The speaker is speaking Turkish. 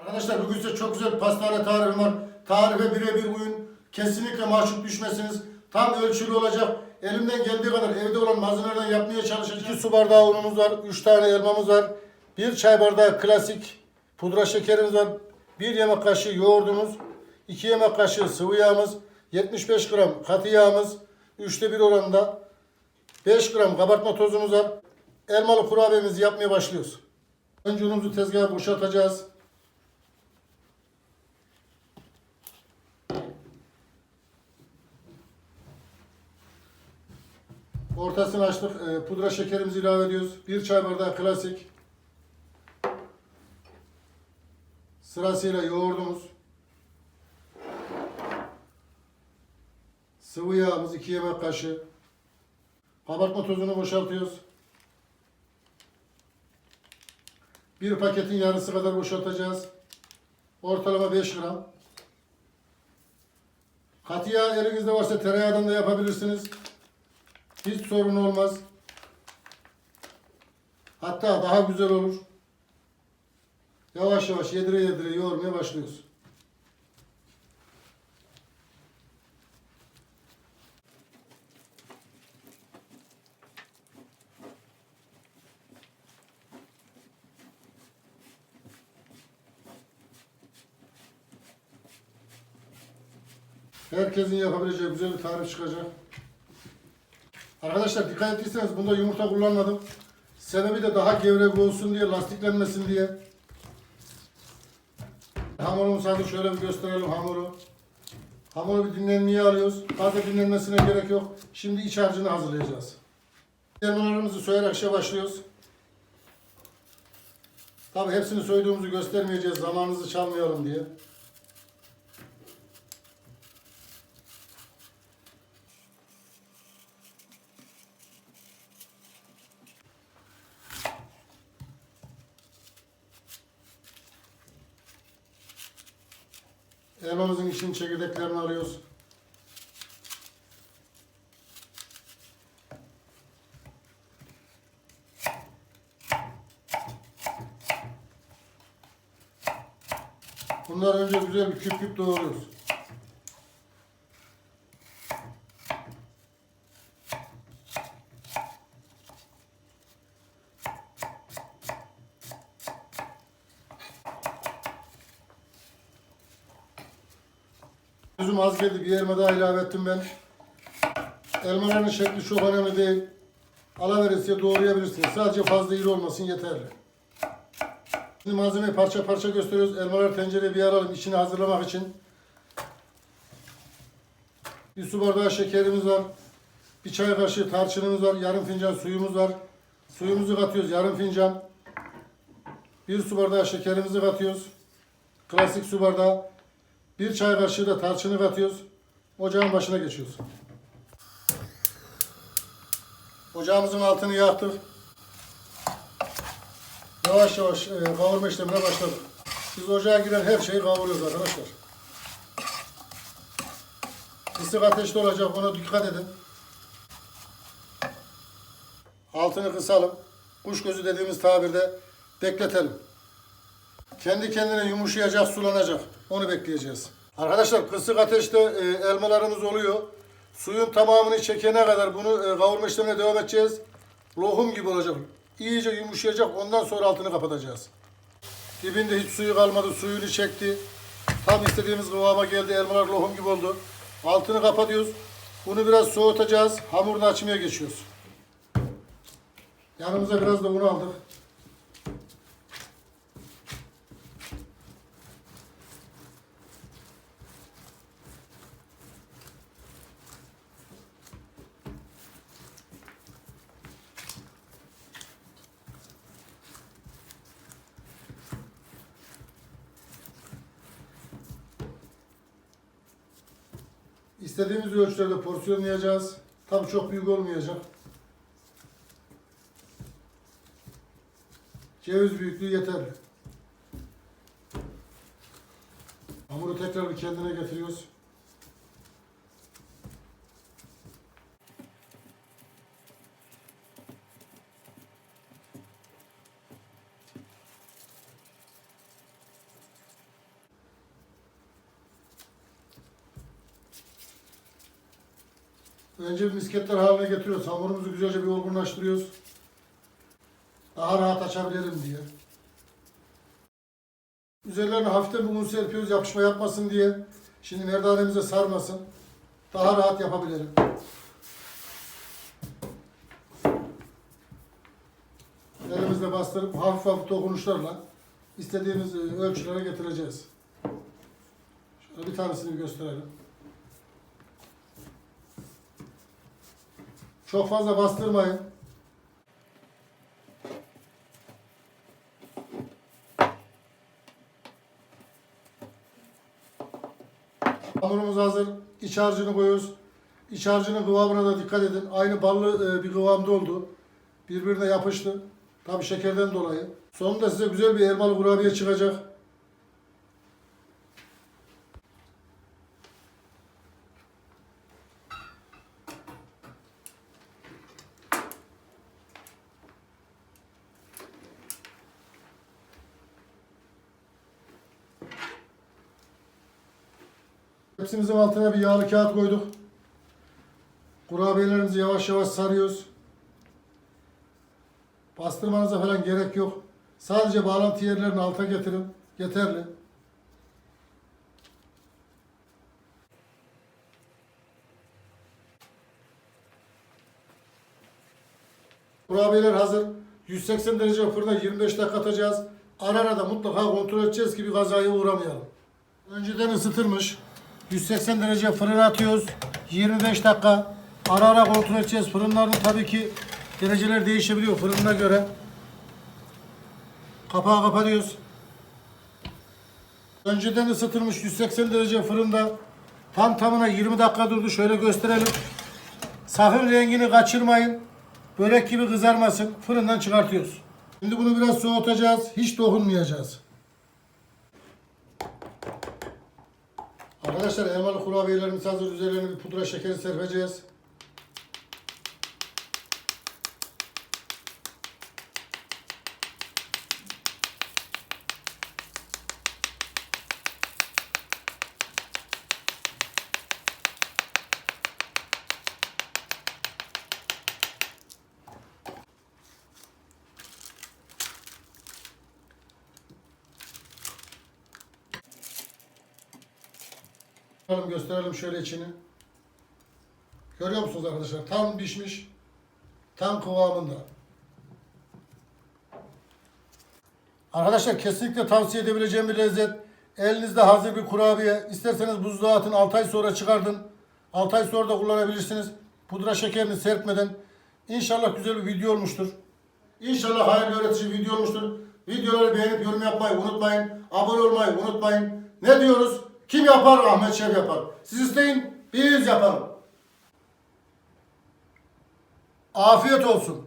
Arkadaşlar bugün size çok güzel pastane tarifim var. Tarife birebir uyun. Kesinlikle mahcup düşmezsiniz. Tam ölçülü olacak. Elimden geldiği kadar evde olan malzemelerden yapmaya çalışacağım. 2 su bardağı unumuz var. 3 tane elmamız var. 1 çay bardağı klasik pudra şekerimiz var. 1 yemek kaşığı yoğurdumuz. 2 yemek kaşığı sıvı yağımız. 75 gram katı yağımız. 3'te 1 oranında. 5 gram kabartma tozumuz var. Elmalı kurabiyemizi yapmaya başlıyoruz. Önce unumuzu tezgaha boşaltacağız. Ortasını açtık. Ee, pudra şekerimizi ilave ediyoruz. Bir çay bardağı klasik. Sırasıyla yoğurdumuz. Sıvı yağımız 2 yemek kaşığı. Kabartma tozunu boşaltıyoruz. Bir paketin yarısı kadar boşaltacağız. Ortalama 5 gram. Katı yağ elinizde varsa tereyağından da yapabilirsiniz. Hiç sorun olmaz. Hatta daha güzel olur. Yavaş yavaş yedire yedire yoğurmaya başlıyoruz. Herkesin yapabileceği güzel bir tarif çıkacak. Arkadaşlar dikkat ettiyseniz bunda yumurta kullanmadım. Sebebi de daha gevrek olsun diye, lastiklenmesin diye. Hamurumuzu hadi şöyle bir gösterelim hamuru. Hamuru bir dinlenmeye alıyoruz. Fazla dinlenmesine gerek yok. Şimdi iç harcını hazırlayacağız. Elmalarımızı soyarak işe başlıyoruz. Tabi hepsini soyduğumuzu göstermeyeceğiz. Zamanınızı çalmayalım diye. Elmamızın içinin çekirdeklerini alıyoruz. Bunları önce güzel bir küp küp doğruyoruz. Üzüm az geldi. Bir elma daha ilave ettim ben. Elmaların şekli çok önemli değil. Alaveresiye doğrayabilirsiniz. Sadece fazla iri olmasın yeterli. Şimdi malzemeyi parça parça gösteriyoruz. Elmaları tencereye bir alalım içini hazırlamak için. Bir su bardağı şekerimiz var. Bir çay kaşığı tarçınımız var. Yarım fincan suyumuz var. Suyumuzu katıyoruz yarım fincan. Bir su bardağı şekerimizi katıyoruz. Klasik su bardağı. Bir çay kaşığı da tarçını katıyoruz. Ocağın başına geçiyoruz. Ocağımızın altını yaktık. Yavaş yavaş e, kavurma işlemine başladık. Biz ocağa giren her şeyi kavuruyoruz arkadaşlar. Kısık ateşte olacak ona dikkat edin. Altını kısalım. Kuş gözü dediğimiz tabirde bekletelim. Kendi kendine yumuşayacak, sulanacak. Onu bekleyeceğiz. Arkadaşlar kısık ateşte e, elmalarımız oluyor. Suyun tamamını çekene kadar bunu e, kavurma işlemine devam edeceğiz. Lohum gibi olacak. İyice yumuşayacak. Ondan sonra altını kapatacağız. Dibinde hiç suyu kalmadı. Suyunu çekti. Tam istediğimiz kıvama geldi. Elmalar lohum gibi oldu. Altını kapatıyoruz. Bunu biraz soğutacağız. Hamurunu açmaya geçiyoruz. Yanımıza biraz da un aldık. İstediğimiz ölçülerde porsiyonlayacağız. Tabii çok büyük olmayacak. Ceviz büyüklüğü yeterli. Hamuru tekrar bir kendine getiriyoruz. Önce bir misketler haline getiriyoruz. Hamurumuzu güzelce bir olgunlaştırıyoruz. Daha rahat açabilelim diye. Üzerlerine hafiften bir un serpiyoruz yapışma yapmasın diye. Şimdi merdanemize sarmasın. Daha rahat yapabilelim. Elimizle bastırıp hafif hafif dokunuşlarla istediğimiz e, ölçülere getireceğiz. Şöyle bir tanesini gösterelim. Çok fazla bastırmayın. Hamurumuz hazır. İç harcını koyuyoruz. İç harcının kıvamına da dikkat edin. Aynı ballı e, bir kıvamda oldu. Birbirine yapıştı. Tabi şekerden dolayı. Sonunda size güzel bir elmalı kurabiye çıkacak. Hepsimizin altına bir yağlı kağıt koyduk. Kurabiyelerimizi yavaş yavaş sarıyoruz. Bastırmanıza falan gerek yok. Sadece bağlantı yerlerini alta getirin. Yeterli. Kurabiyeler hazır. 180 derece fırına 25 dakika atacağız. Ara ara da mutlaka kontrol edeceğiz ki bir kazaya uğramayalım. Önceden ısıtılmış. 180 derece fırına atıyoruz. 25 dakika. Ara ara kontrol edeceğiz. Fırınların tabii ki dereceler değişebiliyor fırınına göre. Kapağı kapatıyoruz. Önceden ısıtılmış 180 derece fırında tam tamına 20 dakika durdu. Şöyle gösterelim. Sakın rengini kaçırmayın. Börek gibi kızarmasın. Fırından çıkartıyoruz. Şimdi bunu biraz soğutacağız. Hiç dokunmayacağız. Arkadaşlar elmalı kurabiyelerimiz hazır. Üzerlerine bir pudra şekeri serpeceğiz. Bakalım gösterelim şöyle içini. Görüyor musunuz arkadaşlar? Tam pişmiş. Tam kıvamında. Arkadaşlar kesinlikle tavsiye edebileceğim bir lezzet. Elinizde hazır bir kurabiye. İsterseniz buzluğa atın 6 ay sonra çıkardın. 6 ay sonra da kullanabilirsiniz. Pudra şekerini serpmeden. İnşallah güzel bir video olmuştur. İnşallah hayırlı öğretici video olmuştur. Videoları beğenip yorum yapmayı unutmayın. Abone olmayı unutmayın. Ne diyoruz? Kim yapar? Ahmet Şef yapar. Siz isteyin, biz yapalım. Afiyet olsun.